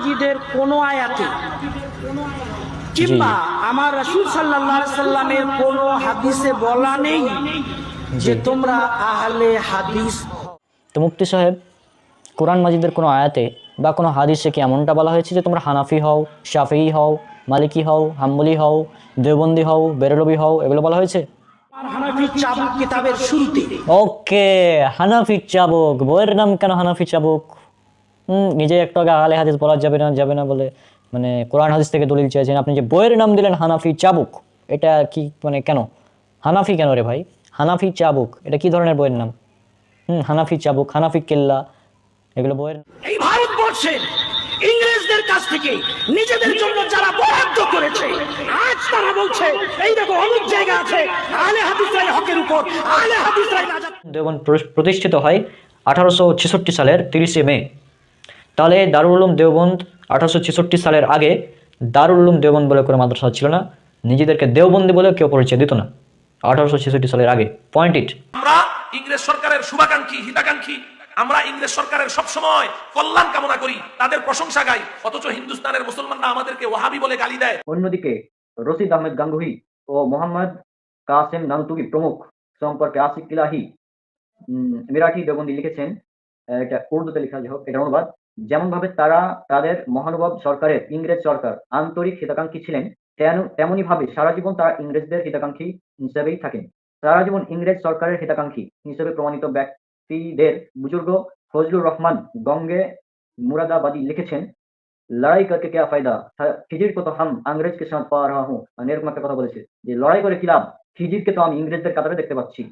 মাজিদের কোন আয়াতে কিংবা আমার রাসূল আলাইহি সাল্লামের কোন হাদিসে বলা নেই যে তোমরা আহলে হাদিস তো মুফতি সাহেব কোরআন মাজিদের কোনো আয়াতে বা কোনো হাদিসে কি এমনটা বলা হয়েছে যে তোমরা হানাফি হও শাফি হও মালিকি হও হাম্বলি হও দেওবন্দি হও বেরলবি হও এগুলো বলা হয়েছে? ওকে হানাফি চাবুক। বইয়ের নাম কেন হানাফি চাবুক? নিজে একটু আগে আলে হাদিস বলা যাবে না যাবে না বলে মানে কোরআন হাদিস থেকে দলিল চেয়েছেন। আপনি যে বইয়ের নাম দিলেন হানাফি চাবুক এটা কি মানে কেন? হানাফি কেন রে ভাই? হানাফি চাবুক এটা কি ধরনের বইয়ের নাম? হুম হানাফি চাবুক হানাফি কেল্লা এগুলো বইয়ের এই ভারতবর্ষে ইংরেজদের কাছ থেকে নিজেদের জন্য যারা বরাদ্দ করেছে আজ তারা বলছে এই দেখো অনেক জায়গা আছে আলে হাদিসরাই হকের উপর আলে রাজা দেওবন্দ প্রতিষ্ঠিত হয় আঠারোশো ছেষট্টি সালের তিরিশে মে। তাহলে দারুল উলুম দেওবন্দ আঠারোশো ছেষট্টি সালের আগে দারুল উলুম দেওবন্দ বলে কোনো মাদ্রাসা ছিল না। নিজেদেরকে দেওবন্দি বলে কেউ পরিচয় দিত না আঠারোশো ছেষট্টি সালের আগে। পয়েন্ট ইট আমরা ইংরেজ সরকারের শুভাকাঙ্ক্ষী হিতাকাঙ্ক্ষী। আমরা ইংরেজ সরকারের সব সময় কল্যাণ কামনা করি তাদের প্রশংসা গাই। অথচ হিন্দুস্তানের মুসলমানরা আমাদেরকে ওয়াহাবি বলে গালি দেয়। অন্যদিকে রশিদ আহমেদ গাঙ্গুহি ও মোহাম্মদ কাসেম নান্তুবি প্রমুখ সম্পর্কে আসিক ইলাহি উম, মিরাঠি দেবন্দি লিখেছেন। এটা উর্দুতে লেখা যাই হোক এটা অনুবাদ। যেমনভাবে তারা, তাদের মহানুভব সরকারের, ইংরেজ সরকার আন্তরিক হিতাকাঙ্ক্ষী ছিলেন তেমনই ভাবে সারা জীবন তারা ইংরেজদের হিতাকাঙ্ক্ষী হিসেবেই থাকেন। সারা জীবন ইংরেজ সরকারের হিতাকাঙ্ক্ষী হিসেবে প্রমাণিত ব্যক্তিদের বুজুর্গ ফজলুর রহমান গঙ্গে মুরাদাবাদী লিখেছেন, লড়াই করতে কে ফায়দা? খিজির কত হাম ইংরেজকে পাওয়া পা রাহা। একটা কথা বলেছে যে, লড়াই করে কিলাম খিজিরকে তো আমি ইংরেজদের কাতারে দেখতে পাচ্ছি।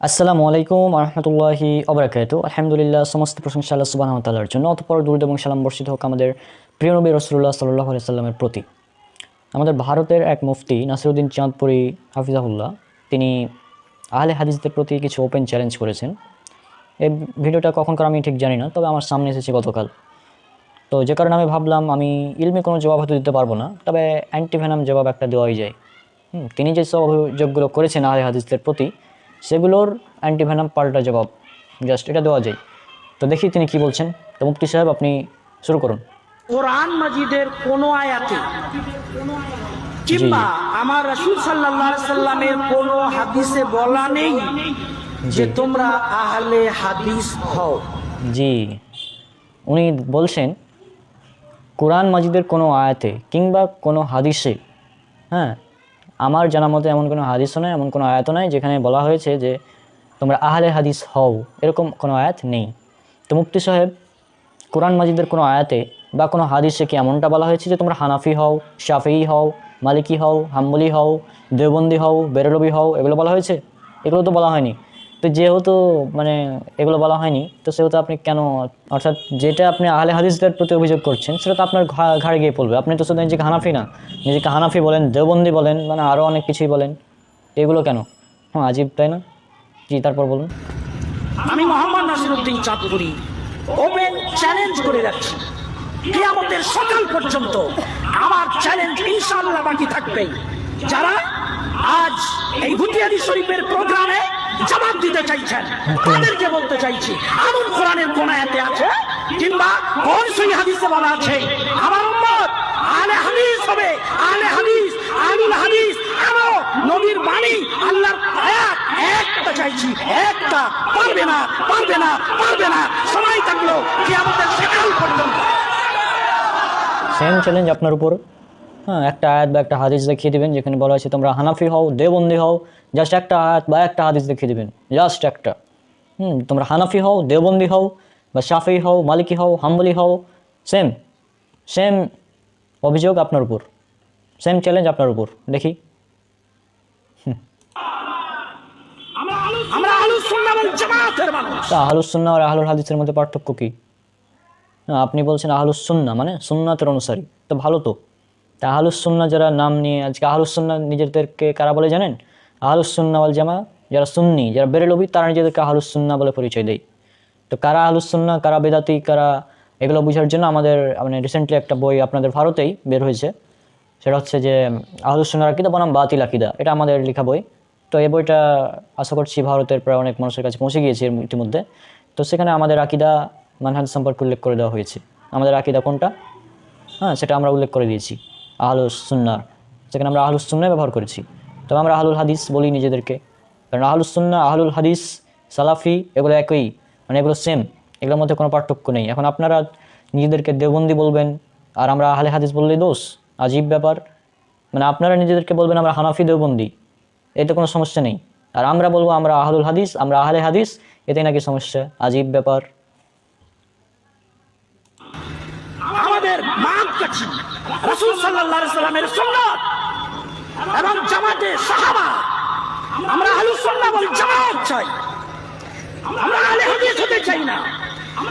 আসসালামু আলাইকুম আহমতুল্লাহি অবরাকাত আলহামদুলিল্লাহ, সমস্ত প্রশংসা আল্লাহ সুবাহ তাল্লার জন্য। অতপর দুরুদ এবং সালাম বর্ষিত হোক আমাদের প্রিয় নবী রসুল্লাহ সাল্লাহ সাল্লামের প্রতি। আমাদের ভারতের এক মুফতি নাসিরুদ্দিন চাঁদপুরি হাফিজাহুল্লাহ, তিনি আহলে হাদিসদের প্রতি কিছু ওপেন চ্যালেঞ্জ করেছেন। এই ভিডিওটা কখনকার আমি ঠিক জানি না, তবে আমার সামনে এসেছে গতকাল। তো যে কারণে আমি ভাবলাম, আমি ইলমে কোনো জবাব হয়তো দিতে পারব না, তবে অ্যান্টিভেনাম জবাব একটা দেওয়াই যায়। তিনি যে সব অভিযোগগুলো করেছেন আহলে হাদিসদের প্রতি সেগুলোর অ্যান্টিভেনাম পাল্টা জবাব। জাস্ট এটা দেওয়া যায়। তো দেখি তিনি কি বলছেন। তো মুফতি সাহেব আপনি শুরু করুন। কোরআন মাজিদের কোন আয়াতে কিংবা আমার রাসূল সাল্লাল্লাহু আলাইহি সাল্লামের কোন হাদিসে বলা নেই যে তোমরা আহলে হাদিস হও। জি। উনি বলছেন কোরআন মাজিদের কোনো আয়াতে কিংবা কোনো হাদিসে হ্যাঁ আমার জানা মতে এমন কোনো হাদিসও নয় এমন কোনো আয়াত নয় যেখানে বলা হয়েছে যে তোমরা আহলে হাদিস হও, এরকম কোনো আয়াত নেই। তো মুফতি সাহেব, কোরআন মাজিদের কোনো আয়াতে বা কোনো হাদিসে কি এমনটা বলা হয়েছে যে তোমরা হানাফি হও শাফেই হও, মালিকি হও, হাম্বলি হও, দেওবন্দি হও, বেরলবি হও, এগুলো বলা হয়েছে? এগুলো তো বলা হয়নি। তো যেহেতু মানে এগুলো বলা হয়নি, তো সেহেতু আপনি কেন, অর্থাৎ যেটা আপনি আহলে হাদিসদের প্রতি অভিযোগ করছেন, সেটা তো আপনার ঘাড়ে গিয়ে পড়বে। আপনি তো শুধু নিজেকে হানাফি না, নিজেকে হানাফি বলেন, দেওবন্দি বলেন মানে আরও অনেক কিছুই বলেন। এগুলো কেন? হ্যাঁ আজীব, তাই না? জি, তারপর বলুন। আমি মোহাম্মদ নাসিরুদ্দিন চাঁদপুরি। ওপেন চ্যালেঞ্জ করে যাচ্ছি। কিয়ামতের সকাল পর্যন্ত আমার চ্যালেঞ্জ ইনশাআল্লাহ বাকি থাকবে যারা আজ এই হুতিয়াদি শরীফের প্রোগ্রামে জবাব দিতে চাইছেন। তাদেরকে বলতে চাইছি এমন কোরআনের কোন আয়াতে আছে? কিংবা কোন সই হাদিসে বলা আছে, আমার উম্মত আলে হাদিস হবে আলে হাদিস আলুল হাদিস আরও নবীর বাণী, আল্লাহর আয়াত, একটা চাইছি, একটা, পারবে না পারবে না পারবে না, সময় থাকল কি আমাদের সকাল পর্যন্ত। সেম চ্যালেঞ্জ আপনার উপর? হ্যাঁ একটা আয়াত বা একটা হাদিস দেখিয়ে দিবেন যেখানে বলা আছে তোমরা হানাফি হও দেওবন্দি হও জাস্ট একটা আয়াত বা একটা হাদিস দেখিয়ে দিবেন জাস্ট একটা। হুম তোমরা হানাফি হও দেওবন্দি হও বা শাফি হও মালিকি হও হাম্বলি হও সেম সেম অভিযোগ আপনার উপর সেম চ্যালেঞ্জ আপনার উপর দেখি। তা আহলুসুন্না আর আহলুল হাদিসের মধ্যে পার্থক্য কী? আপনি বলছেন আহলুসুন্না মানে সুন্নাতের অনুসারী তো ভালো তো। তা আহলুসুন্না যারা নাম নিয়ে, আজকে আহলুসুন্না নিজেদেরকে কারা বলে জানেন? আহলুসুন্না ওয়াল জামা যারা সুন্নি, যারা বেরেলবি, তারা নিজেদেরকে আহলুসুন্না বলে পরিচয় দেয়। তো কারা আহলুসুন্না কারা বেদাতি, কারা এগুলো বোঝার জন্য আমাদের মানে রিসেন্টলি একটা বই আপনাদের ভারতেই বের হয়েছে। সেটা হচ্ছে যে আহলুসুন্নার আকিদা বনাম বাতিল আকিদা। এটা আমাদের লেখা বই। তো এই বইটা আশা করছি ভারতের প্রায় অনেক মানুষের কাছে পৌঁছে গিয়েছে ইতিমধ্যে। তো সেখানে আমাদের আকিদা মানহাজ সম্পর্কে উল্লেখ করে দেওয়া হয়েছে। আমাদের আকিদা কোনটা? হ্যাঁ সেটা আমরা উল্লেখ করে দিয়েছি। আহলুস সুন্না সেখানে আমরা আহলুস সুন্না ব্যবহার করেছি। তবে আমরা আহলুল হাদিস বলি নিজেদেরকে। কারণ আহলুস সুন্না আহলুল হাদিস, সালাফি এগুলো একই মানে এগুলো সেম এগুলোর মধ্যে কোনো পার্থক্য নেই। এখন আপনারা নিজেদেরকে দেওবন্দি বলবেন, আর আমরা আহলে হাদিস বললেই দোষ, আজীব ব্যাপার। মানে আপনারা নিজেদেরকে বলবেন, আমরা হানাফি দেওবন্দি, এতে কোনো সমস্যা নেই। আর আমরা বলব, আমরা আহলুল হাদিস, আমরা আহলে হাদিস এতে নাকি সমস্যা, আজীব ব্যাপার আমাদের মান কাছি সাল্লামের সুন্নাত এবং জামাতে সাহাবা। আমরা ওয়াল জামাত চাই। আমরা হাদিস হতে চাই না।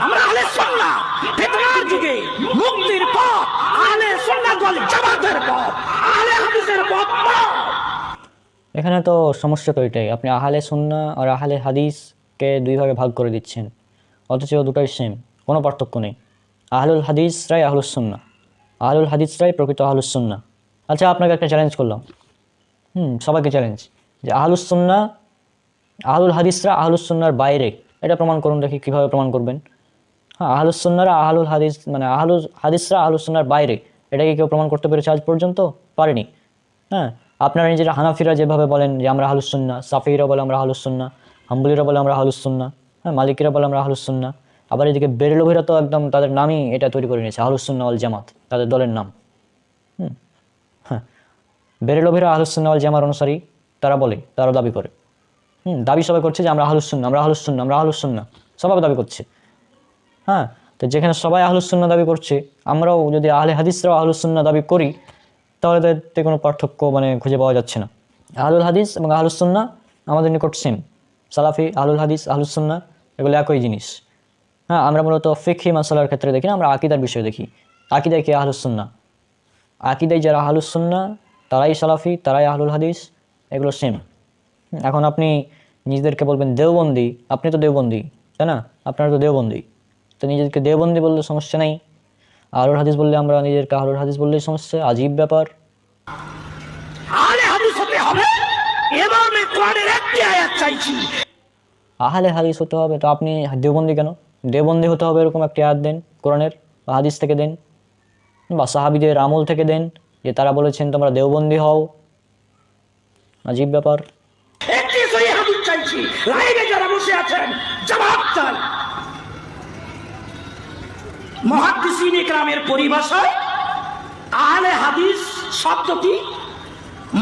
আমরা আহলে সুন্নাহ ফিতনার যুগে, মুক্তির পথ, আহলে সুন্নাহ ওয়াল জামাতের পথ, আহলে হাদিসের পথ এখানে তো সমস্যা তো এটাই। আপনি আহালে সুন্না আর আহলে হাদিসকে দুই ভাগে ভাগ করে দিচ্ছেন। অথচ দুটাই সেম কোনো পার্থক্য নেই। আহলুল হাদিসরাই আহলুস সুন্না আহলুল হাদিসরাই প্রকৃত আহলুস সুন্না আচ্ছা আপনাকে একটা চ্যালেঞ্জ করলাম। হুম, সবাইকে চ্যালেঞ্জ যে আহলুস সুন্না আহলুল হাদিসরা আহলুস সুন্নার বাইরে। এটা প্রমাণ করুন দেখি কীভাবে প্রমাণ করবেন। হ্যাঁ আহলুস সুন্নারা আহলুল হাদিস মানে আহলুল হাদিসরা আহলুস সুন্নার বাইরে। এটা কি কেউ প্রমাণ করতে পেরেছে আজ পর্যন্ত? পারেনি। হ্যাঁ আপনারা নিজেরা হানাফিরা যেভাবে বলেন যে আমরা আহলুস সুন্না সাফিরা বলে আমরা আহলুস সুন্না হাম্বুলিরা বলে আমরা আহলুসুন্না হ্যাঁ মালিকিরা বলে আমরা আহলুস সুন্না আবার এদিকে বেরেলভিরা তো একদম তাদের নামই এটা তৈরি করে নিয়েছে আহলুস সুন্না জামাত, তাদের দলের নাম। হুম হ্যাঁ। বেরেলভিরা আহলুস সুন্না ওয়াল জামার অনুসারী তারা বলে, তারা দাবি করে। হুম, দাবি সবাই করছে যে আমরা আহলুস সুন্না আমরা আহলুস সুন্না আমরা আহলুস সুন্না সবাই দাবি করছে। হ্যাঁ তো যেখানে সবাই আহলুস সুন্না দাবি করছে, আমরাও যদি আহলে হাদিসরাও আহলুস সুন্না দাবি করি, তাহলে তাতে কোনো পার্থক্য মানে খুঁজে পাওয়া যাচ্ছে না। আহলুল হাদিস এবং আহলুস সুন্না আমাদের নিকট সেম সালাফি, আহলুল হাদিস আহলুস সুন্না এগুলো একই জিনিস। হ্যাঁ আমরা মূলত ফিকহি মাসালার ক্ষেত্রে দেখি না আমরা আকিদার বিষয় দেখি। আকিদায় কে? আহলুস সুন্না। আকিদায় যারা আহলুস সুন্না তারাই সালাফি তারাই আহলুল হাদিস এগুলো সেম এখন আপনি নিজেদেরকে বলবেন দেওবন্দি আপনি তো দেওবন্দি তাই না? আপনারা তো দেওবন্দি। তো নিজেদেরকে দেওবন্দি বললে সমস্যা নেই। আহলুল হাদিস বললে আমরা নিজেদেরকে আহলুল হাদিস বললেই সমস্যা আজীব ব্যাপার। আহলে হাদিস হতে হবে তো আপনি দেওবন্দি কেন? দেওবন্দি হতে হবে এরকম একটি আয়াত দেন, কোরআনের বা হাদিস থেকে দেন, বা সাহাবিদের আমল থেকে দেন, যে তারা বলেছেন, তোমরা দেওবন্দি হও। আজীব ব্যাপার। চাইছি, লাইনে যারা বসে পরিভাষায়, আহলে হাদিস শব্দটি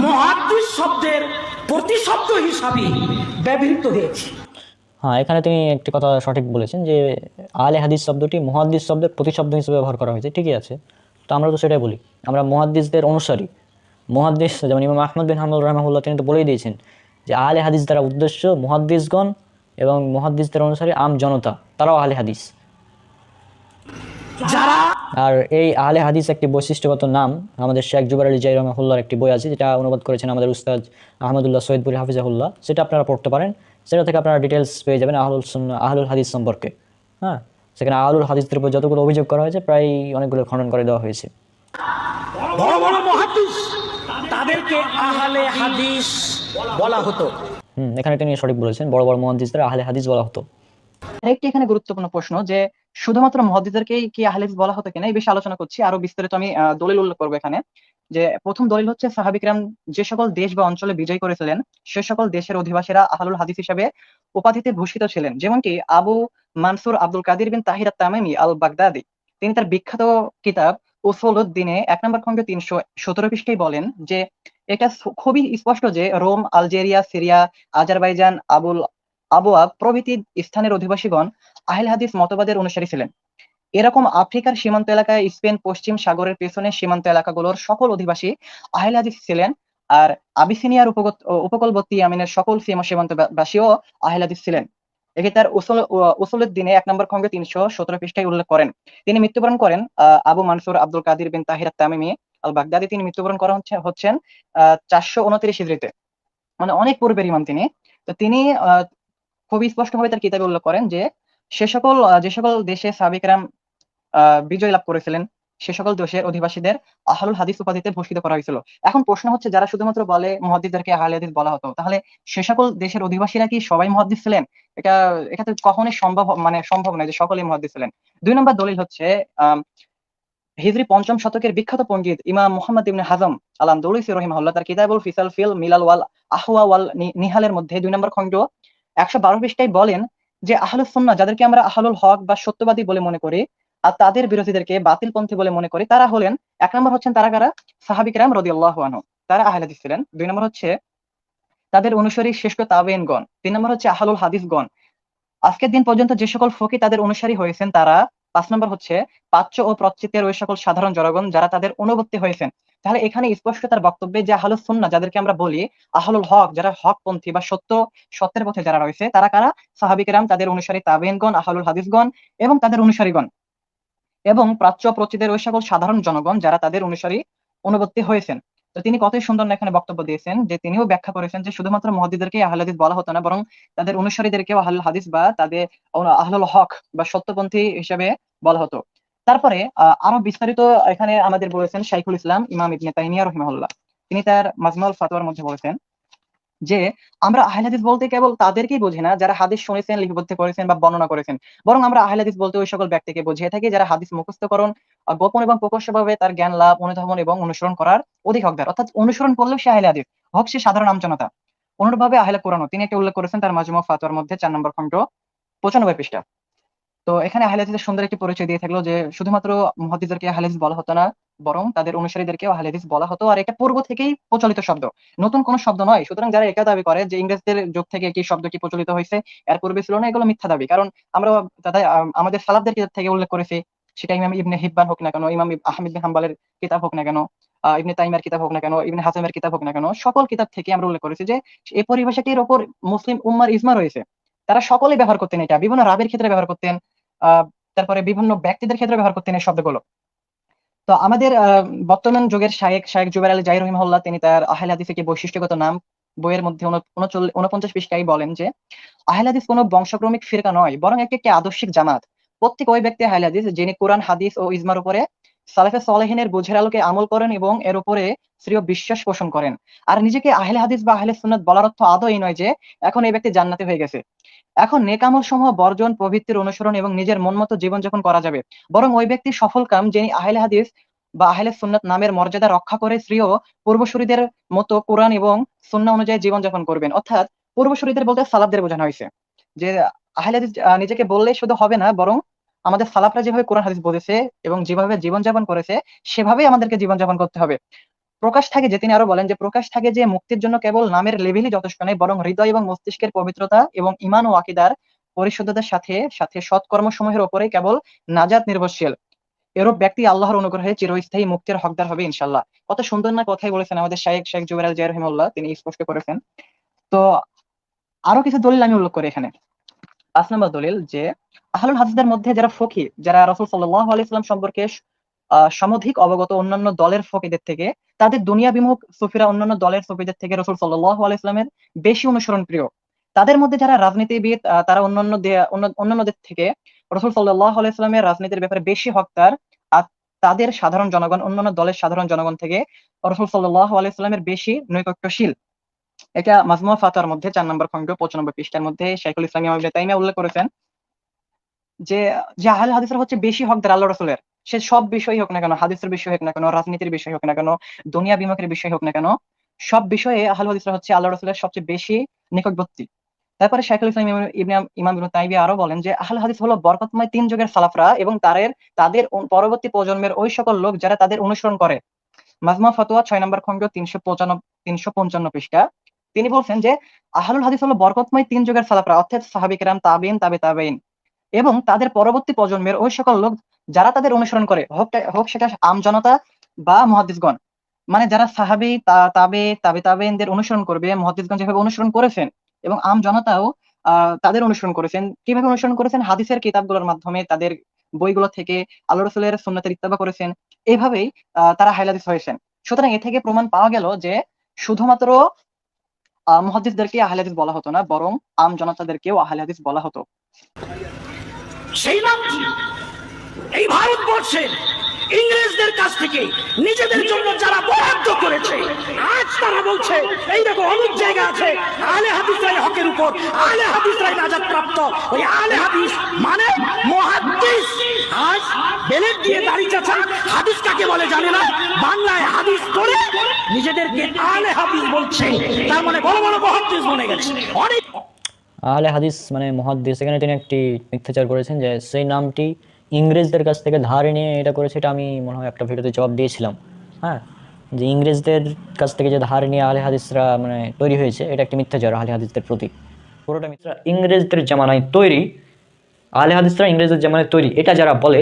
মহাদ্দিস শব্দের প্রতিশব্দ হিসাবে ব্যবহৃত হয়েছে। হ্যাঁ এখানে তিনি একটি কথা সঠিক বলেছেন যে আলে হাদিস শব্দটি মহাদ্দিস শব্দের প্রতিশব্দ হিসেবে ব্যবহার করা হয়েছে ঠিকই আছে। তো আমরা তো সেটাই বলি। আমরা মহাদ্দিসদের অনুসারী। মহাদ্দিস যেমন ইমাম আহমদ বিন হামুল রহমাহুল্লাহ তিনি তো বলেই দিয়েছেন যে আলে হাদিস দ্বারা উদ্দেশ্য মহাদ্দিসগণ এবং মহাদ্দিসদের অনুসারী আম জনতা তারাও আলে হাদিস। আর এই আহলে হাদিস একটি বৈশিষ্ট্যগত নাম আমাদের শেখ জুবার আলী জাই রহমাহুল্লার একটি বই আছে যেটা অনুবাদ করেছেন আমাদের উস্তাদ আহমদুল্লাহ সৈয়দপুরি হাফিজাহুল্লাহ সেটা আপনারা পড়তে পারেন। সেটা থেকে আপনারা ডিটেলস পেয়ে যাবেন আহলুল আহলুল হাদিস সম্পর্কে। হ্যাঁ? সেখানে আহলুল হাদিসদের উপর যতগুলো অভিযোগ করা হয়েছে প্রায় অনেকগুলো খণ্ডন করে দেওয়া হয়েছে। বড় বড় মহাদ্দিস তাদেরকে আহলে হাদিস বলা হতো। হুম এখানে তিনি সঠিক বলেছেন বড় বড় মহাদিসদের আহলে হাদিস বলা হতো। আরেকটি এখানে গুরুত্বপূর্ণ প্রশ্ন যে শুধুমাত্র মহাদ্দিসদেরকেই কি আহলে হাদিস বলা হতো কিনা এই বিষয়ে আলোচনা করছি। আরও বিস্তারিত আমি আহ, দলিল উল্লেখ করব এখানে। যে প্রথম দলিল হচ্ছে সাহাবিকরাম যে সকল দেশ বা অঞ্চলে বিজয় করেছিলেন, সে সকল দেশের অধিবাসীরা আহলুল হাদিস হিসেবে উপাধিতে ভূষিত ছিলেন। যেমনটি আবু মানসুর আব্দুল কাদির বিন তাহির তামিমি আল বাগদাদি তিনি তার বিখ্যাত কিতাব উসুল উদ্দিনে এক নম্বর খণ্ডে তিনশো সতেরো পৃষ্ঠায় বলেন যে, এটা খুবই স্পষ্ট যে রোম, আলজেরিয়া, সিরিয়া, আজারবাইজান, আবুল আবোয়া প্রভৃতি স্থানের অধিবাসীগণ আহলে হাদিস মতবাদের অনুসারী ছিলেন। এরকম আফ্রিকার সীমান্ত এলাকায় স্পেন পশ্চিম সাগরের পেছনে সীমান্ত এলাকাগুলোর সকল অধিবাসী আহলে ছিলেন, আর আবিসিনিয়ার উপকূলবর্তী ইয়ামিনের সকল সীমা সীমান্তবাসীও আহলে ছিলেন। একে তার উসুল উসুলের দিনে এক নম্বর খঙ্গে তিনশো সতেরো পৃষ্ঠায় উল্লেখ করেন। তিনি মৃত্যুবরণ করেন আবু মানসুর আব্দুল কাদির বিন তাহির তামিমি আল বাগদাদি তিনি মৃত্যুবরণ করা হচ্ছে হচ্ছেন চারশো উনত্রিশ হিজড়িতে। মানে অনেক পূর্বের ইমাম তিনি। তো তিনি খুবই স্পষ্টভাবে তার কিতাবে উল্লেখ করেন যে, সে সকল যে সকল দেশে সাবিকরাম বিজয় লাভ করেছিলেন। সে সকল দেশের অধিবাসীদের আহলুল হাদিস উপাধিতে ভূষিত করা হয়েছিল। এখন প্রশ্ন হচ্ছে, যারা শুধুমাত্র বলে মুহাদ্দিসদেরকে আহলে হাদিস বলা হতো, তাহলে সে সকল দেশের অধিবাসীরা কি সবাই মুহাদ্দিস ছিলেন? এটা এটা তো কখনোই সম্ভব মানে সম্ভব নয় যে সকলেই মুহাদ্দিস ছিলেন। দুই নম্বর দলিল হচ্ছে হিজরি পঞ্চম শতকের বিখ্যাত পণ্ডিত ইমাম মুহাম্মদ ইবনে হাজম আলাম দৌলিসি রহিমাহুল্লাহ তার কিতাবুল ফিসাল ফিল মিলাল ওয়াল আহওয়া ওয়াল নিহালের মধ্যে দুই নম্বর খণ্ড একশো বারো পৃষ্ঠায় বলেন যে আহলুস সুন্নাহ, যাদেরকে আমরা আহলুল হক বা সত্যবাদী বলে মনে করি আর তাদের বিরোধীদেরকে বাতিল পন্থী বলে মনে করি তারা হলেন, এক নম্বর হচ্ছেন তারা কারা সাহাবিকরাম রদিয়াল্লাহু আনহু। তারা আহলে হাদিস ছিলেন। দুই নম্বর হচ্ছে তাদের অনুসারী শ্রেষ্ঠ তাবেইনগণ। তিন নম্বর হচ্ছে আহলুল হাদিসগণ। আজকের দিন পর্যন্ত যে সকল ফকি তাদের অনুসারী হয়েছেন তারা, পাঁচ নম্বর হচ্ছে প্রাচ্য ও প্রচ্চিতের ওই সকল সাধারণ জনগণ যারা তাদের অনুবর্তী হয়েছেন। তাহলে এখানে স্পষ্ট তার বক্তব্যে যে আহলুস সুন্নাহ, যাদেরকে আমরা বলি আহলুল হক, যারা হকপন্থী বা সত্য, সত্যের পথে যারা রয়েছে, তারা কারা? সাহাবিকেরাম, তাদের অনুসারী তাবেইনগণ, আহলুল হাদিসগণ এবং তাদের অনুসারীগণ। এবং প্রাচ্য প্রচিতের ওই সকল সাধারণ জনগণ যারা তাদের অনুসারী অনুবর্তী হয়েছেন। তো তিনি কতই সুন্দর এখানে বক্তব্য দিয়েছেন যে তিনিও ব্যাখ্যা করেছেন যে শুধুমাত্র মহাদিদেরকে আহল হাদিস বলা হতো না, বরং তাদের অনুসারীদেরকেও আহল হাদিস বা তাদের আহলুল হক বা সত্যপন্থী হিসেবে বলা হতো। তারপরে আরও বিস্তারিত এখানে আমাদের বলেছেন শাইখুল ইসলাম, ইমাম ইবনে তাইমিয়া রহিমাহুল্লাহ। তিনি তার মাজমুল ফাতোয়ার মধ্যে বলেছেন যে আমরা আহলে হাদিস বলতে কেবল তাদেরকেই বুঝি না যারা হাদিস শুনেছেন, লিপিবদ্ধ করেছেন বা বর্ণনা করেছেন। বরং আমরা আহলে হাদিস বলতে ওই সকল ব্যক্তিকে বুঝিয়ে থাকি যারা হাদিস মুখস্থকরণ গোপন এবং প্রকাশ্যভাবে তার জ্ঞান লাভ, অনুধাবন এবং অনুসরণ করার অধিক হকদার। অর্থাৎ অনুসরণ করলেও সে আহলে হাদিস, হোক সে সাধারণ আমজনতা। অনুরূপভাবে আহলে কোরআনও তিনি একটা উল্লেখ করেছেন তার মাজমুয়া ফাতোয়ার মধ্যে চার নম্বর খণ্ড পঁচানব্বই পৃষ্ঠা। তো এখানে আহলে সুন্দর একটি পরিচয় দিয়ে থাকল যে শুধুমাত্র মুহাদ্দিসদেরকে আহলে বলা হতো না বরং তাদের অনুসারীদেরকেও আহলে হাদিস বলা হতো আর এটা পূর্ব থেকেই প্রচলিত শব্দ। নতুন কোনো শব্দ নয়। সুতরাং যারা এটা দাবি করে যে ইংরেজদের যুগ থেকে কি শব্দটি প্রচলিত হয়েছে এর পূর্বে ছিল না এগুলো মিথ্যা দাবি। কারণ আমরা আম, আমাদের সালাফদের কিতাব থেকে উল্লেখ করেছি সেটা ইমাম ইবনে হিব্বান হোক না কেন ইমাম আহমেদ হাম্বালের কিতাব হোক না কেন ইবনে তাইমার কিতাব হোক না কেন ইবনে হাসামের কিতাব হোক না কেন সকল কিতাব থেকে আমরা উল্লেখ করেছি যে এই পরিভাষাটির ওপর মুসলিম উম্মার ইজমা রয়েছে। তারা সকলেই ব্যবহার করতেন এটা। বিভিন্ন রাবের ক্ষেত্রে ব্যবহার করতেন আহ তারপরে বিভিন্ন ব্যক্তিদের ক্ষেত্রে ব্যবহার করতেন এই শব্দগুলো। তো আমাদের বর্তমান যুগের শায়েক শায়েক জুবের আলী জাহির রহিমহল্লা তিনি তার আহেল হাদিসের কি বৈশিষ্ট্যগত নাম বইয়ের মধ্যে উন- উনপঞ্চাশ পৃষ্ঠায় বলেন যে, আহেল হাদিস কোনো বংশক্রমিক ফিরকা নয়, বরং একটি একটি আদর্শিক জামাত। প্রত্যেক ওই ব্যক্তি আহেল হাদিস যিনি কোরআন, হাদিস ও ইজমার উপরে সালেফে সলেহিনের বুঝের আলোকে আমল করেন এবং এর উপরে স্ত্রীয় বিশ্বাস পোষণ করেন। আর নিজেকে আহলে হাদিস বা আহলে সুন্নাত বলার অর্থ আদৌ এই নয় যে, এখন এই ব্যক্তি জান্নাতি হয়ে গেছে। এখন নেকামল সমূহ বর্জন, প্রবৃত্তির অনুসরণ এবং নিজের মন মতো জীবনযাপন করা যাবে। বরং ওই ব্যক্তি সফল কাম যিনি আহলে হাদিস বা আহলে সুন্নাত নামের মর্যাদা রক্ষা করে শ্রীয় পূর্বসূরীদের মতো কোরআন এবং সুন্না অনুযায়ী জীবনযাপন করবেন। অর্থাৎ পূর্বসূরীদের বলতে সালাফদের বোঝানো হয়েছে যে, আহলে হাদিস নিজেকে বললে শুধু হবে না, বরং আমাদের সালাফরা যেভাবে কোরআন হাদিস বলেছে এবং যেভাবে জীবনযাপন করেছে, সেভাবেই আমাদেরকে জীবনযাপন করতে হবে। প্রকাশ থাকে যে তিনি আরও বলেন যে প্রকাশ থাকে যে মুক্তির জন্য কেবল নামের লেভেলই যথেষ্ট নয়, বরং হৃদয় এবং মস্তিষ্কের পবিত্রতা এবং ইমান ও আকিদার পরিশুদ্ধতার সাথে সাথে সৎকর্ম সমূহের উপরে কেবল নাজাত নির্ভরশীল। এরূপ ব্যক্তি আল্লাহর অনুগ্রহে চিরস্থায়ী মুক্তির হকদার হবে ইনশাল্লাহ কত সুন্দর না কথাই বলেছেন আমাদের শাহেক শেখ জুবের আল জাহির রহিমুল্লাহ তিনি স্পষ্ট করেছেন। তো আরও কিছু দলিল আমি উল্লেখ করি এখানে। পাঁচ নম্বর দলিল যে আহলুল হাদিসদের মধ্যে যারা ফকি যারা রসুল সাল্লাহ আলাইসাল্লাম সম্পর্কে সমধিক অবগত অন্যান্য দলের ফকিদের থেকে, তাদের দুনিয়া বিমুখ সুফিরা অন্যান্য দলের সুফিদের থেকে রসুল সাল্লাহ আলাইসলামের বেশি অনুসরণ প্রিয়। তাদের মধ্যে যারা রাজনীতিবিদ তারা অন্যান্য অন্যান্যদের থেকে রসুল সাল্লাহ আলাইসলামের রাজনীতির ব্যাপারে বেশি হকদার, আর তাদের সাধারণ জনগণ, অন্যান্য দলের সাধারণ জনগণ থেকে রসুল সাল্লাহ আলাইসলামের বেশি নৈকট্যশীল। এটা মাজমুয়া ফাতার মধ্যে চার নম্বর খণ্ড, পঁচানব্বই পৃষ্ঠার মধ্যে শাইখুল ইসলাম উল্লেখ করেছেন যে আহলে হাদিসের হচ্ছে বেশি হকদার আল্লাহ রসুলের। সে সব বিষয় হোক না কেন, হাদিসের বিষয় হোক না কেন, রাজনীতির বিষয় হোক না কেন, দুনিয়া বিমুখের বিষয় হোক না কেন, সব বিষয়ে আহলে হাদিসরা হচ্ছে আল্লাহ রসুলের সবচেয়ে বেশি নিকটবর্তী। তারপরে শাইখুল ইসলাম ইমাম ইমাম তাইমিয়া আরও বলেন যে, আহলে হাদিস হলো বরকতময় তিন যুগের সালাফরা এবং তাদের তাদের পরবর্তী প্রজন্মের ওই সকল লোক যারা তাদের অনুসরণ করে। মাজমা ফতোয়া ছয় নম্বর খণ্ড তিনশো পঁচানব্বই তিনশো পঞ্চান্ন পৃষ্ঠা। তিনি বলছেন যে, আহলুল হাদিস হলো বরকতময় তিন যুগের সালাফরা, অর্থাৎ সাহাবিকরাম, তাবিন, তাবে তাবেইন এবং তাদের পরবর্তী প্রজন্মের ওই সকল লোক যারা তাদের অনুসরণ করে হোক হোক সেটা আম জনতা বা মহাদিসগণ। মানে যারা সাহাবি তাবে তাবে তাবেইনদের অনুসরণ করবে মহাদিসগণ যেভাবে অনুসরণ করেছেন এবং আম জনতাও তাদের অনুসরণ করেছেন। কীভাবে অনুসরণ করেছেন? হাদিসের কিতাবগুলোর মাধ্যমে তাদের বইগুলো থেকে আল্লাহ রসুলের সুন্নতের ইত্তাবা করেছেন। এইভাবেই আহ, তারা হাইলাদিস হয়েছেন। সুতরাং এ থেকে প্রমাণ পাওয়া গেল যে শুধুমাত্র আহ, মুহাদ্দিসদেরকে আহলে হাদিস বলা হতো না বরং আম জনতাদেরকেও আহলে হাদিস বলা হতো। সেই নাম কি? এই ভারতবর্ষের ইংরেজদের কাছ থেকে নিজেদের জন্য যারা বরাদ্দ করেছে, আজ তারা বলছে, এই দেখো অনেক জায়গা আছে, আলে হাদিসরাই হকের উপর, আলে হাদিসরাই নাজাত প্রাপ্ত ওই আলে হাদিস মানে মহাদিস আজ বেলেট দিয়ে দাড়ি চাচা হাদিস কাকে বলে জানে না? বাংলায় হাদিস করে নিজেদেরকে আলে হাদিস বলছে। তার মানে বড় বড় মহাদিস বনে গেছে। অনেক আহলে হাদিস মানে মহাদ্দিস, এখানে তিনি একটি মিথ্যাচার করেছেন যে সেই নামটি ইংরেজদের কাছ থেকে ধারে নিয়ে এটা করেছে এটা আমি মনে হয় একটা ভিডিওতে জবাব দিয়েছিলাম। হ্যাঁ? যে ইংরেজদের কাছ থেকে যে ধার নিয়ে আহলে হাদিসরা মানে তৈরি হয়েছে, এটা একটি মিথ্যাচার আহলে হাদিসদের প্রতি। পুরোটা মিথ্যা ইংরেজদের জামানায় তৈরি, আহলে হাদিসরা ইংরেজদের জামানায় তৈরি, এটা যারা বলে,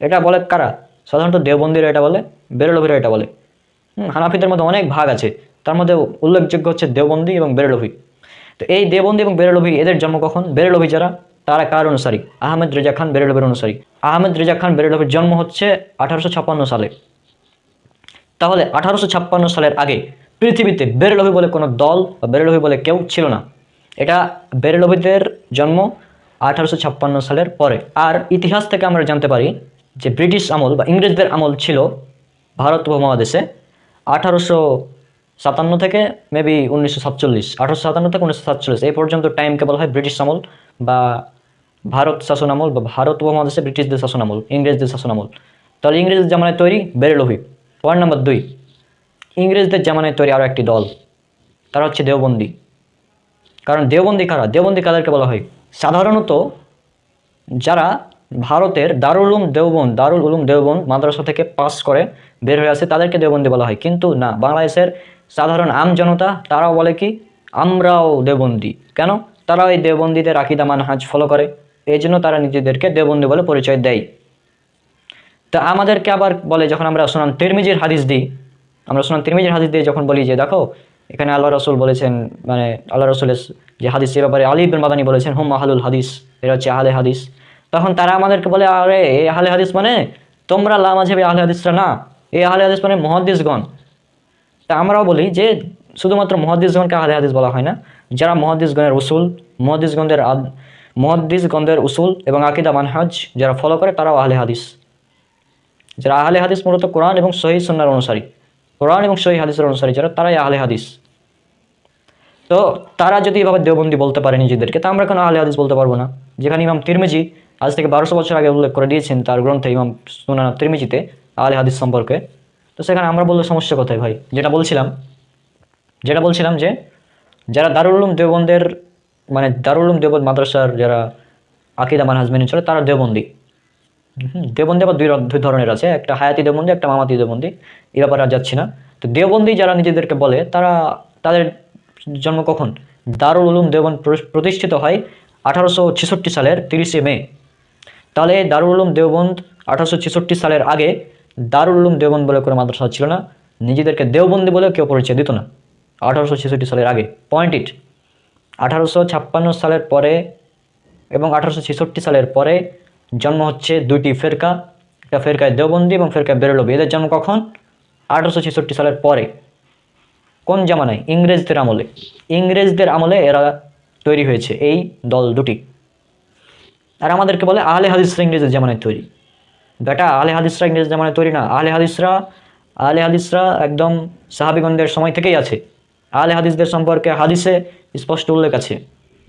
এটা বলে কারা? সাধারণত দেওবন্দিরা এটা বলে, বেরলভিরা এটা বলে। হানাফিদের মধ্যে অনেক ভাগ আছে, তার মধ্যে উল্লেখযোগ্য হচ্ছে দেওবন্দি এবং বেরলভি। তো এই দেবন্দি এবং বেরলভি, এদের জন্ম কখন? বেরলভি যারা, তারা কার অনুসারী? আহমেদ রেজা খান বেরলভির অনুসারী। আহমেদ রেজা খান বেরলভির জন্ম হচ্ছে আঠারোশো ছাপ্পান্ন সালে। তাহলে আঠারোশো ছাপ্পান্ন সালের আগে পৃথিবীতে বেরলভি বলে কোনো দল বা বেরলভি বলে কেউ ছিল না। এটা বেরলভিদের জন্ম আঠারোশো ছাপ্পান্ন সালের পরে। আর ইতিহাস থেকে আমরা জানতে পারি যে ব্রিটিশ আমল বা ইংরেজদের আমল ছিল ভারত উপমহাদেশে আঠারোশো সাতান্ন থেকে মেবি উনিশশো সাতচল্লিশ, আঠারোশো সাতান্ন থেকে উনিশশো সাতচল্লিশ, এই পর্যন্ত টাইম কেবল হয় ব্রিটিশ আমল বা ভারত শাসন আমল বা ভারত উপমহাদেশে ব্রিটিশদের শাসন আমল, ইংরেজদের শাসন আমল। তাহলে ইংরেজদের জামানায় তৈরি বেরেলভি পয়েন্ট নাম্বার দুই, ইংরেজদের জামানায় তৈরি আরও একটি দল, তারা হচ্ছে দেওবন্দি। কারণ দেওবন্দি কারা? দেওবন্দি কাদেরকে বলা হয়? সাধারণত যারা ভারতের দারুল উলুম দেওবন্দ, দারুল উলুম দেওবন মাদ্রাসা থেকে পাস করে বের হয়ে আসে, তাদেরকে দেওবন্দি বলা হয়। কিন্তু না, বাংলাদেশের সাধারণ জনতা, তারাও বলে কি, আমরাও দেওবন্দি কেন? তারাও এই দেওবন্দিদের আকিদা মানহাজ ফলো করে। এই জন্য তারা নিজেদেরকে দেওবন্দি বলে পরিচয় দেয়। তা আমাদেরকে আবার বলে, যখন আমরা শোনান তিরমিজির হাদিস দিই, আমরা শোনান তিরমিজির হাদিস দিয়ে যখন বলি যে, দেখো, এখানে আল্লাহ রসুল বলেছেন মানে আল্লাহ রসুলের যে হাদিস সে ব্যাপারে আলী বিন মাদানী বলেছেন হুম আহলুল হাদিস। এরা হচ্ছে আহলে হাদিস। তখন তারা আমাদেরকে বলে, আরে এ আহলে হাদিস মানে তোমরা লা মাঝে আহলে হাদিসরা না। এই আহলে হাদিস মানে মহাদিসগণ তা আমরাও বলি যে শুধুমাত্র মহাদিসগণকে আহলে হাদিস বলা হয় না, যারা মহাদিসগণের উসুল মহাদিসগণদের মহাদিসগণদের উসুল এবং আকিদা মানহাজ যারা ফলো করে তারাও আহলে হাদিস। যারা আহলে হাদিস মূলত কোরআন এবং সহি সন্ন্যার অনুসারী, কোরআন এবং সহি হাদিসের অনুসারী যারা, তারাই আহলে হাদিস। তো তারা যদি এভাবে দেওবন্দি বলতে পারে নিজেদেরকে, তা আমরা কেন আহলে হাদিস বলতে পারব না? যেখানে ইমাম তিরমিজি আজ থেকে বারোশো বছর আগে উল্লেখ করে দিয়েছেন, তার গ্রন্থে ইমাম সুনানা তিরমিজিতে আহলে হাদিস সম্পর্কে। সেখানে আমরা বললে সমস্যা কোথায় ভাই? যেটা বলছিলাম যেটা বলছিলাম যে যারা দারুল উলুম দেওবন্দের মানে দারুল উলুম দেওবন্দ মাদ্রাসার যারা আকিদা মানহাজ মেনে চলে তারা দেওবন্দি। হুম, দেওবন্দি আবার দুই দুই ধরনের আছে একটা হায়াতি দেওবন্দি একটা মামাতি দেওবন্দি এ ব্যাপারে আর যাচ্ছি না। তো দেওবন্দি যারা নিজেদেরকে বলে তারা তাদের জন্ম কখন? দারুল উলুম দেওবন্দ প্রতিষ্ঠিত হয় আঠারোশো ছেষট্টি সালের তিরিশে মে। তাহলে দারুল উলুম দেওবন্দ আঠারোশো ছেষট্টি সালের আগে দারুল উলুম দেওবন্দ বলে কোনো মাদ্রাসা ছিল না। নিজেদেরকে দেওবন্দি বলে কেউ পরিচয় দিত না। আঠারোশো ছেষট্টি সালের আগে। পয়েন্ট ইট আঠারোশো ছাপ্পান্ন সালের পরে এবং আঠারোশো ছেষট্টি সালের পরে জন্ম হচ্ছে দুইটি ফেরকা। একটা ফেরকায় দেওবন্দি এবং ফেরকায় বেরোলবি এদের জন্ম কখন? আঠারোশো ছেষট্টি সালের পরে। কোন জামানায়? ইংরেজদের আমলে। ইংরেজদের আমলে এরা তৈরি হয়েছে। এই দল দুটি। আর আমাদেরকে বলে আহলে হাদিসরা ইংরেজের জামানায় তৈরি। বেটা আহলে হাদিসরা ইংরেজ জামানায় তৈরি না। আহলে হাদিসরা আহলে হাদিসরা একদম সাহাবিগণদের সময় থেকেই আছে। আহলে হাদিসদের সম্পর্কে হাদিসে স্পষ্ট উল্লেখ আছে।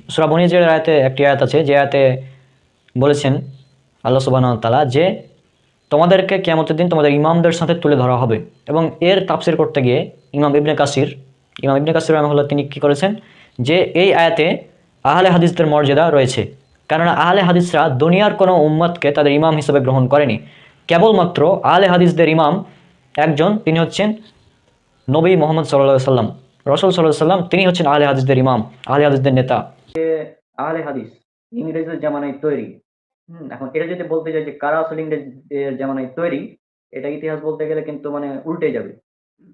শ্রাবণীজের আয়াতে একটি আয়াত আছে, যে আয়াতে বলেছেন আল্লাহ সুবাহ তালা যে, তোমাদেরকে কেমতের দিন তোমাদের ইমামদের সাথে তুলে ধরা হবে। এবং এর তাপসির করতে গিয়ে ইমাম ইবনে কাসির, ইমাম ইবনে কাসির রহমুল্লাহ তিনি কী করেছেন? যে এই আয়াতে আহলে হাদিসদের মর্যাদা রয়েছে। কেননা আহলে হাদিসরা দুনিয়ার কোনো উম্মতকে তাদের ইমাম হিসেবে গ্রহণ করেনি। কেবলমাত্র আহলে হাদিসদের ইমাম একজন, তিনি হচ্ছেন নবী মোহাম্মদ সাল্লাহ সাল্লাম। রসুল সাল্লাহ সাল্লাম, তিনি হচ্ছেন আহলে হাদিসদের ইমাম, আহলে হাদিসদের নেতা। আহলে হাদিস ইংরেজের জামানায় তৈরি। এখন এটা যদি বলতে যাই যে কারা আসলে ইংরেজদের জামানায় তৈরি, এটা ইতিহাস বলতে গেলে কিন্তু মানে উল্টে যাবে।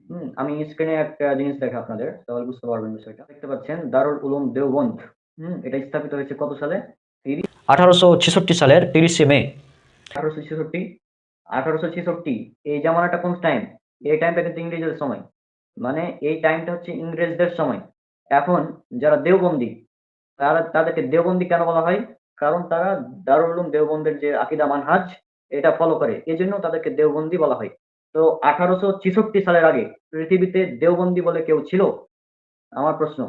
হুম, আমি স্ক্রিনে একটা জিনিস দেখে আপনাদের, তাহলে বুঝতে পারবেন বিষয়টা। দেখতে পাচ্ছেন দারুল উলুম দেওবন্দ। হুম, এটা স্থাপিত হয়েছে কত সালে? আঠারোশো ছেষট্টি সালের তিরিশে মে। আঠারোশো ছেষট্টি আঠারোশো ছেষট্টি, এই জামানাটা কোন টাইম এই টাইমটা কিন্তু ইংরেজদের সময়। মানে এই টাইমটা হচ্ছে ইংরেজদের সময়। এখন যারা দেওবন্দি, তারা তাদেরকে দেওবন্দি কেন বলা হয়? কারণ তারা দারুল উলুম দেওবন্দের যে আকিদা মানহাজ, এটা ফলো করে। এজন্য তাদেরকে দেওবন্দি বলা হয়। তো আঠারোশো ছেষট্টি সালের আগে পৃথিবীতে দেওবন্দি বলে কেউ ছিল? আমার প্রশ্ন।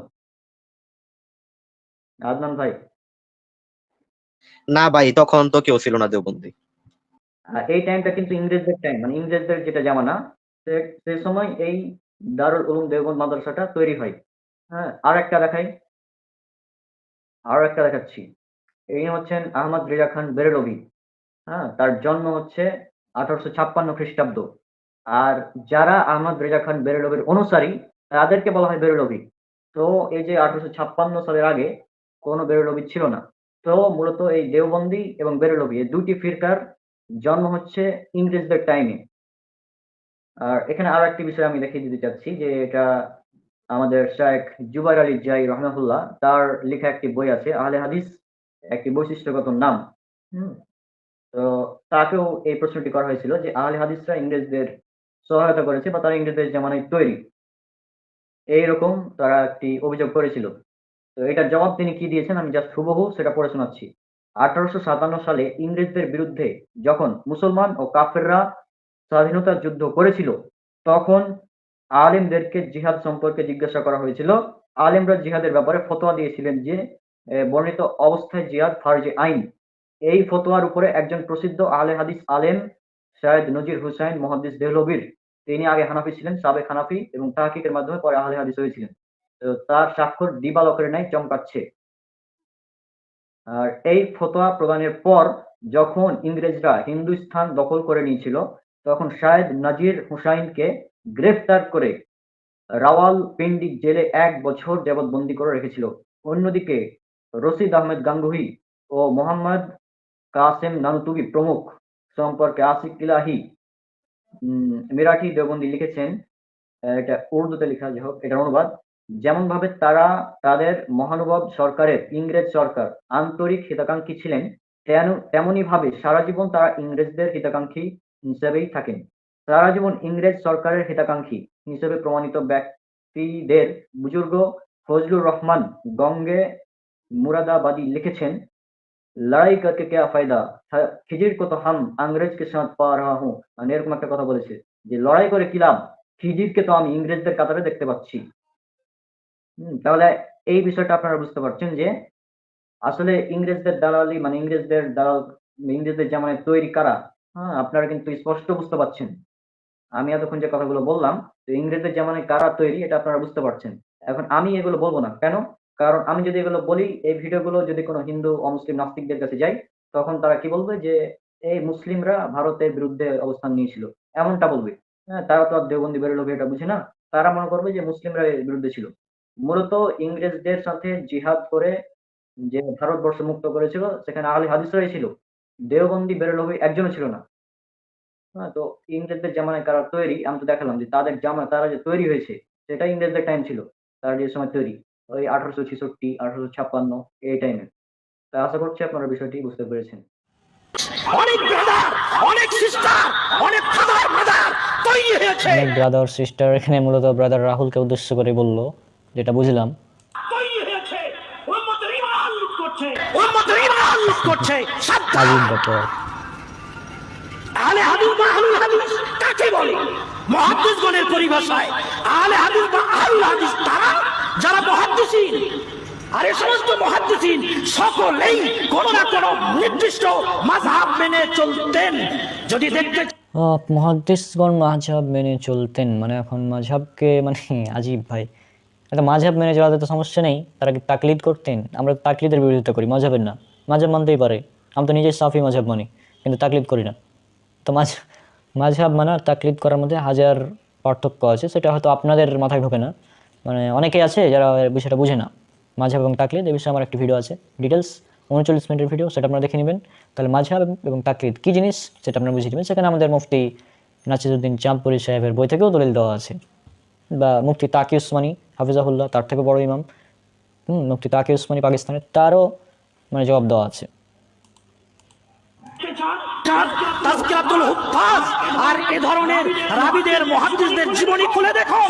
আদনান ভাই। না ভাই, তখন তো কেউ ছিল না দেওবন্দি। এই টাইমটা কিন্তু ইংরেজদের টাইম মানে ইংরেজদের যেটা জামানা সে- সময় এই দারুল উলুম দেওবন্দ মাদ্রাসাটা তৈরি হয়। হ্যাঁ আর একটা দেখাই। আর একটা দেখাচ্ছি। এই হচ্ছেন আহমদ রেজা খান বেরেলভি। হ্যাঁ তার জন্ম হচ্ছে আঠারোশো ছাপ্পান্ন খ্রিস্টাব্দ। আর যারা আহমদ রেজা খান বেরেলভির অনুসারী, তাদেরকে বলা হয় বেরেলভি। তো এই যে আঠারোশো ছাপ্পান্ন সালের আগে কোনো বেরেলভি ছিল না। তো মূলত এই দেওবন্দি এবং বেরেলভি, এই দুটি ফিরকার জন্ম হচ্ছে ইংরেজদের টাইমে আর এখানে আরও একটি বিষয় আমি দেখিয়ে দিতে চাচ্ছি যে এটা আমাদের শেখ জুবাইর আলী জাই রহমাহুল্লাহ, তার লেখা একটি বই আছে, আহলে হাদিস, একটি বৈশিষ্ট্যগত নাম। তো তাকেও এই প্রশ্নটি করা হয়েছিল যে আহলে হাদিসরা ইংরেজদের সহায়তা করেছে বা তারা ইংরেজদের জামানায় তৈরি। এইরকম তারা একটি অভিযোগ করেছিল। তো এটার জবাব তিনি কি দিয়েছেন? আমি জাস্ট হুবহু সেটা পড়ে শোনাচ্ছি। আঠারোশো সাতান্ন সালে ইংরেজদের বিরুদ্ধে যখন মুসলমান ও কাফেররা স্বাধীনতা যুদ্ধ করেছিল, তখন আলেমদেরকে জিহাদ সম্পর্কে জিজ্ঞাসা করা হয়েছিল। আলেমরা জিহাদের ব্যাপারে ফতোয়া দিয়েছিলেন যে বর্ণিত অবস্থায় জিহাদ ফার্জে আইন। এই ফতোয়ার উপরে একজন প্রসিদ্ধ আলে হাদিস আলেম শায়দ নজির হুসাইন, মহাদিস দেহলবির। তিনি আগে হানাফি ছিলেন, সাবেক হানাফি এবং তাহকিকের মাধ্যমে পরে আহলে হাদিস হয়েছিলেন। তার স্বাক্ষর দিবালকের ন্যায় চমকাচ্ছে। আর এই ফতোয়া প্রদানের পর যখন ইংরেজরা হিন্দুস্থান দখল করে নিয়েছিল, তখন শায়দ নাজির হুসাইনকে গ্রেফতার করে রাওয়াল পিন্ডি জেলে এক বছর যাবৎ বন্দি করে রেখেছিল। অন্যদিকে রশিদ আহমেদ গাঙ্গুহি ও মোহাম্মদ কাসেম নানুতুবি প্রমুখ সম্পর্কে আসিক ইলাহি মিরাঠি দেওবন্দি লিখেছেন। এটা উর্দুতে লেখা, যাই হোক, এটার অনুবাদ। যেমনভাবে তারা তাদের মহানুভব সরকারের ইংরেজ সরকার আন্তরিক হিতাকাঙ্ক্ষী ছিলেন তেমনই ভাবে সারা জীবন তারা ইংরেজদের হিতাকাঙ্ক্ষী হিসেবেই থাকেন। সারা জীবন ইংরেজ সরকারের হিতাকাঙ্ক্ষী হিসেবে প্রমাণিত ব্যক্তিদের বুজুর্গ ফজলুর রহমান গঙ্গে মুরাদাবাদী লিখেছেন, লড়াই করকে কে ফায়দা? খিজির কত হাম আংরেজকে সাথ পা রা হুম এরকম একটা কথা বলেছে যে, লড়াই করে কি লাভ? খিজিরকে তো আমি ইংরেজদের কাতারে দেখতে পাচ্ছি। তাহলে এই বিষয়টা আপনারা বুঝতে পারছেন যে আসলে ইংরেজদের দালালি মানে ইংরেজদের দালাল, ইংরেজদের জামানায় তৈরি কারা হ্যাঁ আপনারা কিন্তু স্পষ্ট বুঝতে পারছেন। আমি এতক্ষণ যে কথাগুলো বললাম, তো ইংরেজদের জামানায় কারা তৈরি, এটা আপনারা বুঝতে পারছেন। এখন আমি এগুলো বলব না। কেন? কারণ আমি যদি এগুলো বলি, এই ভিডিওগুলো যদি কোনো হিন্দু অমুসলিম নাস্তিকদের কাছে যাই, তখন তারা কি বলবে যে, এই মুসলিমরা ভারতের বিরুদ্ধে অবস্থান নিয়েছিল। এমনটা বলবে। হ্যাঁ তারা তো আর দেওবন্দি বেরোলো, এটা বুঝে না। তারা মনে করবে যে মুসলিমরা এর বিরুদ্ধে ছিল। মূলত ইংরেজদের সাথে জিহাদ করে যে ভারতবর্ষ মুক্ত করেছিল সেখানে আহলে হাদিসরাই ছিল। দেওবন্দি বেরোলভি একজনও ছিল না। হ্যাঁ তো ইংরেজদের জামানায় কারা তৈরি? আমি তো দেখালাম যে তাদের জামা তারা যে তৈরি হয়েছে সেটা ইংরেজদের টাইম ছিল। তারা যে সময় তৈরি ওই আঠারোশো ছেষট্টি আঠারোশো ছাপ্পান্ন এই টাইমে তা আশা করছি আপনারা বিষয়টি বুঝতে পেরেছেন। অনেক ব্রাদার অনেক সিস্টার অনেক ফাদার ব্রাদার তৈরি হয়েছে। অনেক ব্রাদার সিস্টার এখানে মূলত ব্রাদার রাহুলকে উদ্দেশ্য করে বলল। যেটা বুঝলাম। তৈরি হয়েছে। উম্মতের ঈমান লুট করছে। উম্মতের ঈমান লুট করছে। সাবধান। আজিব ব্যাপার আলে হাদিস বা আহলুল হাদিস কাকে বলে? মুহাদ্দিসগণের পরিভাষায় আলে হাদিস বা আহলুল হাদিস তারা যারা মুহাদ্দিসিন। আর এই সমস্ত মুহাদ্দিসিন সকলেই কোন না কোন নির্দিষ্ট মাযহাব মেনে চলতেন। যদি দেখতে আহ, মুহাদ্দিসগণ মাঝহাব মেনে চলতেন। মানে এখন মাঝহাবকে মানে আজিব ভাই। একটা মাঝহাব মেনে চলাতে তো সমস্যা নেই। তারা কি তাকলিদ করতেন? আমরা তাকলিদের বিরোধিতা করি, মাঝহাবের না। মাঝহাব মানতেই পারে। আমি তো নিজে সাফি মাঝহাব মানি, কিন্তু তাকলিদ করি না। তো মাঝ, মাঝহাব মানা তাকলিদ করার মধ্যে হাজার পার্থক্য আছে, সেটা হয়তো আপনাদের মাথায় ঢোকে না। মানে অনেকেই আছে যারা বিষয়টা বুঝে না। মাঝহাব এবং তাকলিদ, এ বিষয়ে আমার একটি ভিডিও আছে। ডিটেলস উনচল্লিশ মিনিটের ভিডিও, সেটা আপনারা দেখে নেবেন। তাহলে মাঝহাব এবং তাকলিদ কী জিনিস, সেটা আপনারা বুঝিয়ে দেবেন সেখানে আমাদের মুফতি নাচিরুদ্দিন চাঁদপুরি সাহেবের বই থেকেও দলিল দেওয়া আছে। বা মুফতি তাকি উসমানী, হাফিজাহুল্লাহ, তার থেকে বড় ইমাম। হুম, মুফতি তাকি উসমানী পাকিস্তানের, তারও মানে জবাব দেওয়া আছে। চান আর এ ধরনের রাবিদের মুহাদ্দিসদের জীবনী খুলে দেখো।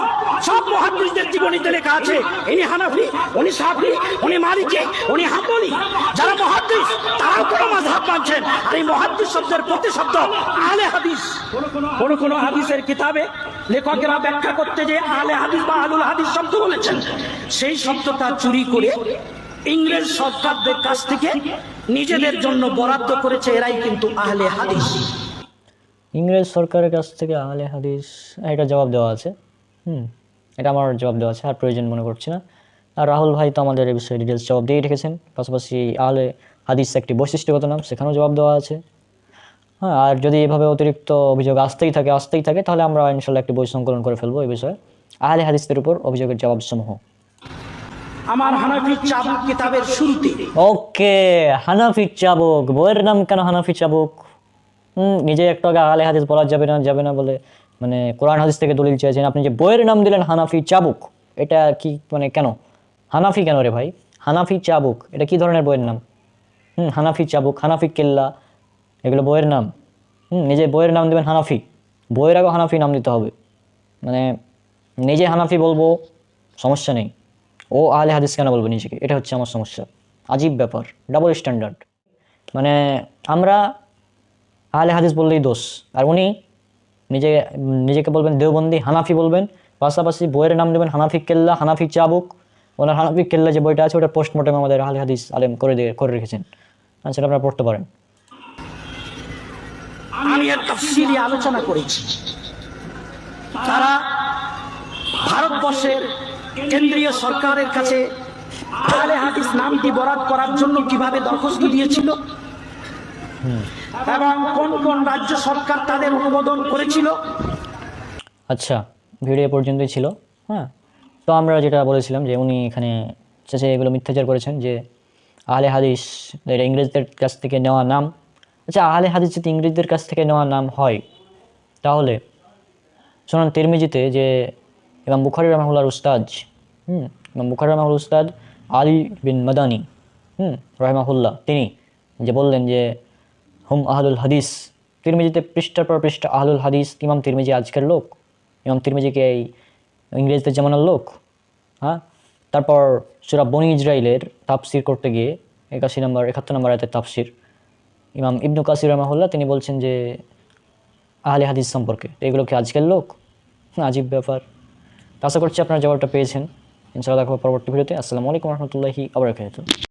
সব মুহাদ্দিসদের জীবনীতে লেখা আছে, ইনি হানাফি, উনি সাফি, উনি মালিকি, উনি হাম্বলি। যারা মুহাদ্দিস, তারাও কোনো মাযহাব মানছেন। এই মহাদ্দিস শব্দের প্রতিশব্দ আলে হাদিস। হাদিসের কিতাবে লেখকেরা ব্যাখ্যা করতে যে আলে হাদিস বা আলুল হাদিস শব্দ বলেছেন। সেই শব্দটা চুরি করে ইংরেজ সরকারদের কাছ থেকে নিজেদের জন্য বরাদ্দ করেছে এরাই কিন্তু আহলে হাদিস। ইংরেজ সরকারের কাছ থেকে আহলে হাদিস এটা জবাব দেওয়া আছে। হুম এটা আমার জবাব দেওয়া আছে আর প্রয়োজন মনে করছি না। আর রাহুল ভাই তো আমাদের এই বিষয়ে ডিটেলস জবাব দিয়েই রেখেছেন। পাশাপাশি আহলে হাদিস একটি বৈশিষ্ট্যগত নাম সেখানেও জবাব দেওয়া আছে। হ্যাঁ আর যদি এভাবে অতিরিক্ত অভিযোগ আসতেই থাকে আসতেই থাকে তাহলে আমরা ইনশাল্লাহ একটি বই সংকলন করে ফেলব এই বিষয়ে। আহলে হাদিসদের উপর অভিযোগের জবাবসমূহ। আমার হানাফি চাবুক কিতাবের শুরুতে। ওকে, হানাফি চাবুক। বইয়ের নাম কেন হানাফি চাবুক? হুম নিজে একটু আগে আলে হাদিস বলা যাবে না যাবে না বলে মানে কোরআন হাদিস থেকে দলিল চেয়েছেন আপনি যে বইয়ের নাম দিলেন হানাফি চাবুক, এটা কি মানে কেন? হানাফি কেন রে ভাই? হানাফি চাবুক, এটা কি ধরনের বইয়ের নাম? হুম, হানাফি চাবুক, হানাফি কেল্লা, এগুলো বইয়ের নাম। হুম, নিজে বইয়ের নাম দেবেন হানাফি। বইয়ের আগে হানাফি নাম দিতে হবে। মানে নিজে হানাফি বলব, সমস্যা নেই। ও আহলে হাদিস কেন বলব নিজেকে? এটা হচ্ছে আমার সমস্যা। আজীব ব্যাপার ডাবল স্ট্যান্ডার্ড মানে আমরা আহলে হাদিস বললেই দোষ। আর উনি নিজে, নিজেকে বলবেন দেওবন্দি, হানাফি বলবেন, পাশাপাশি বইয়ের নাম দেবেন হানাফি কেল্লা, হানাফি চাবুক। ওনার হানাফি কেল্লা যে বইটা আছে, ওটা পোস্টমর্টম আমাদের আহলে হাদিস আলেম করে দিয়ে, করে রেখেছেন। আর সেটা আপনারা পড়তে পারেন। আমি আলোচনা করেছি। তারা ভারতবর্ষের কেন্দ্রীয় সরকারের কাছে আলে হাদিস নামটি বরাদ করার জন্য কীভাবে দরখাস্ত দিয়েছিল? এবং কোন কোন রাজ্য সরকার তাদের অনুমোদন করেছিল? আচ্ছা ভিডিও পর্যন্তই ছিল হ্যাঁ? তো আমরা যেটা বলেছিলাম যে উনি এখানে শেষে এগুলো মিথ্যাচার করেছেন যে আহলে হাদিস, এটা ইংরেজদের কাছ থেকে নেওয়া নাম। আচ্ছা আহলে হাদিস যদি ইংরেজদের কাছ থেকে নেওয়া নাম হয়, তাহলে, শোনান তিরমিজিতে যে ইমাম বুখারি রহমাহুল্লার উস্তাদ, হুম, ইমাম বুখারি রহমাহুল উস্তাদ আলী বিন মাদানি, হুম, রহমাহুল্লাহ, তিনি যে বললেন যে, হুম, আহলুল হাদিস তিরমিজিতে পৃষ্ঠার পর পৃষ্ঠা, আহলুল হাদিস ইমাম তিরমিজি আজকের লোক, ইমাম তিরমিজিকে এই ইংরেজদের জামানার লোক হ্যাঁ তারপর সুরা বনি ইসরায়েলের তাফসির করতে গিয়ে, একাশি নম্বর, একাত্তর নম্বর আয়তের তাফসির, ইমাম ইবনু কাসির রহমাহুল্লাহ, তিনি বলছেন যে, আহলে হাদিস সম্পর্কে এগুলো কি আজকের লোক? আজীব ব্যাপার। আশা করছি আপনারা জবাবটা পেয়েছেন। ইনশাআল্লাহ দেখো পরবর্তী ভিডিওতে। আসসালামু আলাইকুম রহমতুল্লাহি আবরাকাতুহ